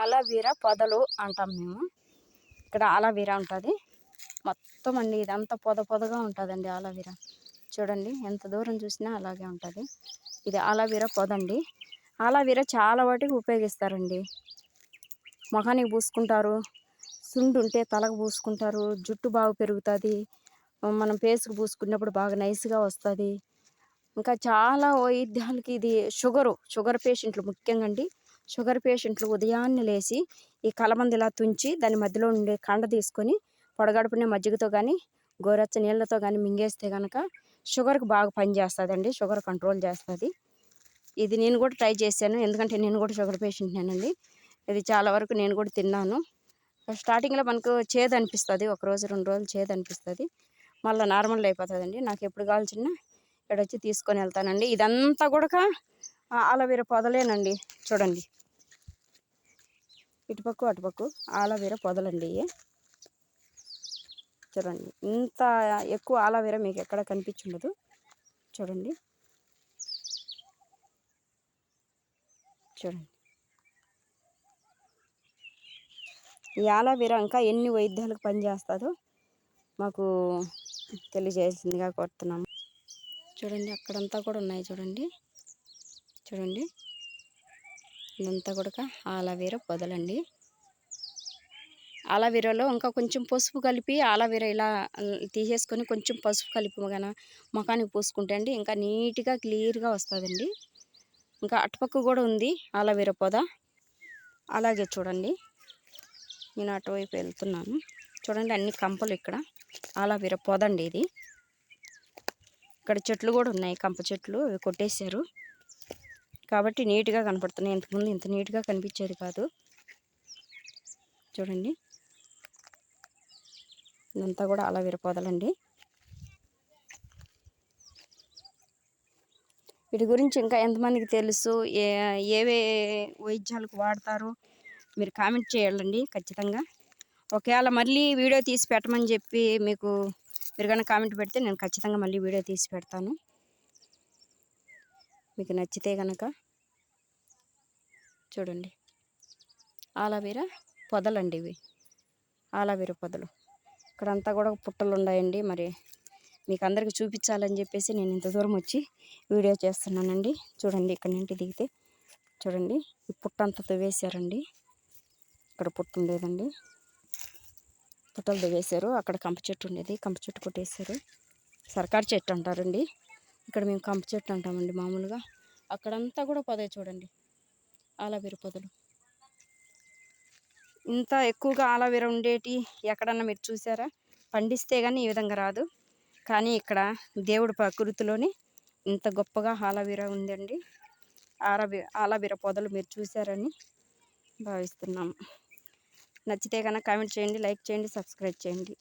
ఆలావీరా పొదలు అంటాం మేము. ఇక్కడ ఆలావీరా ఉంటుంది. మొత్తం అండి ఇదంతా పొద పొదగా ఉంటుందండి ఆలావీరా చూడండి ఎంత దూరం చూసినా అలాగే ఉంటుంది. ఇది ఆలావీరా పొద అండి ఆలావీరా చాలా వాటికి ఉపయోగిస్తారండి. మొహానికి పూసుకుంటారు సుండు ఉంటే తలకు పూసుకుంటారు జుట్టు బాగా పెరుగుతుంది. మనం పేసుకు పూసుకున్నప్పుడు బాగా నైస్గా వస్తుంది. ఇంకా చాలా వైద్యాలకి ఇది షుగరు షుగర్ పేషెంట్లు ముఖ్యంగా అండి. షుగర్ పేషెంట్లు ఉదయాన్నే లేచి ఈ కలబంద ఇలా తుంచి దాని మధ్యలో ఉండే కండ తీసుకొని పొడగడుపునే మజ్జిగతో కానీ గోరచ్చ నీళ్ళతో కానీ మింగేస్తే కనుక షుగర్కి బాగా పనిచేస్తుందండి షుగర్ కంట్రోల్ చేస్తుంది. ఇది నేను కూడా ట్రై చేశాను. ఎందుకంటే నేను కూడా షుగర్ పేషెంట్నేనండి. ఇది చాలా వరకు నేను కూడా తిన్నాను. స్టార్టింగ్లో మనకు చేదు అనిపిస్తుంది. ఒక రోజు రెండు రోజులు చేదు అనిపిస్తుంది. మళ్ళీ నార్మల్ అయిపోతుందండి. నాకు ఎప్పుడు కావాల్సిన ఇక్కడ వచ్చి తీసుకొని వెళ్తానండి. ఇదంతా కూడా ఆలవీర పొదలేనండి. చూడండి. ఇటుపక్క అటుపక్క. ఆలవీర పొదలండి చూడండి. ఇంత ఎక్కువ ఆలవీర మీకు ఎక్కడ కనిపించుండదు. చూడండి. చూడండి. ఈ ఆలవీర ఇంకా ఎన్ని వైద్యాలకు పనిచేస్తుందో మాకు తెలియజేసిందిగా కోరుతున్నాము. చూడండి అక్కడంతా కూడా ఉన్నాయి చూడండి. చూడండి. ఇదంతా కూడా ఆలవీర పొదలండి. ఆలవీరలో ఇంకా కొంచెం పసుపు కలిపి ఆలవీర ఇలా తీసేసుకొని కొంచెం పసుపు కలిపి కానీ ముఖానికి పూసుకుంటే అండి ఇంకా నీట్గా క్లియర్గా వస్తుందండి. ఇంకా అటుపక్క కూడా ఉంది ఆలవీర పొద. అలాగే చూడండి. నేను అటువైపు వెళ్తున్నాను. చూడండి అన్ని కంపలు ఇక్కడ. ఆలవీర పొద అండి ఇది. ఇక్కడ చెట్లు కూడా ఉన్నాయి కంప చెట్లు అవి కొట్టేశారు. కాబట్టి నీట్గా కనపడుతున్నాయి. ఇంతకుముందు ఇంత నీట్గా కనిపించేది కాదు. చూడండి. ఇదంతా కూడా అలా విరపోదలండి. వీటి గురించి ఇంకా ఎంతమందికి తెలుసు? ఏ ఏవే వైద్యాలకు వాడతారు? మీరు కామెంట్ చేయాలండి ఖచ్చితంగా. ఒకవేళ మళ్ళీ వీడియో తీసి పెట్టమని చెప్పి మీకు మీరు కనుక కామెంట్ పెడితే నేను ఖచ్చితంగా మళ్ళీ వీడియో తీసి పెడతాను. మీకు నచ్చితే కనుక చూడండి. ఆలవీర పొదలండి ఇవి. ఆలవీర పొదలు. ఇక్కడంతా కూడా పుట్టలు ఉన్నాయండి మరి మీకు అందరికీ చూపించాలని చెప్పేసి నేను ఇంత దూరం వచ్చి వీడియో చేస్తున్నానండి. చూడండి ఇక్కడ నుండి దిగితే. చూడండి ఈ పుట్ట తవ్వేశారండి ఇక్కడ పుట్ట ఉండేదండి. పుట్టలు తవ్వేశారు అక్కడ కంప చెట్టు ఉండేది. కంప చెట్టు కొట్టేశారు. సర్కారు చెట్టు అంటారండి. ఇక్కడ మేము కంప చెట్టు అంటామండి మామూలుగా. అక్కడంతా కూడా పొదే చూడండి. ఆలవీర పొదలు. ఇంత ఎక్కువగా ఆలవీర ఉండేటి ఎక్కడన్నా మీరు చూసారా? పండిస్తే కానీ ఈ విధంగా రాదు. కానీ ఇక్కడ దేవుడు ప్రకృతిలోని ఇంత గొప్పగా ఆలవీర ఉందండి. ఆలవీ ఆలవీర పొదలు మీరు చూసారని భావిస్తున్నాము. నచ్చితే కనుక కామెంట్ చేయండి లైక్ చేయండి సబ్స్క్రైబ్ చేయండి.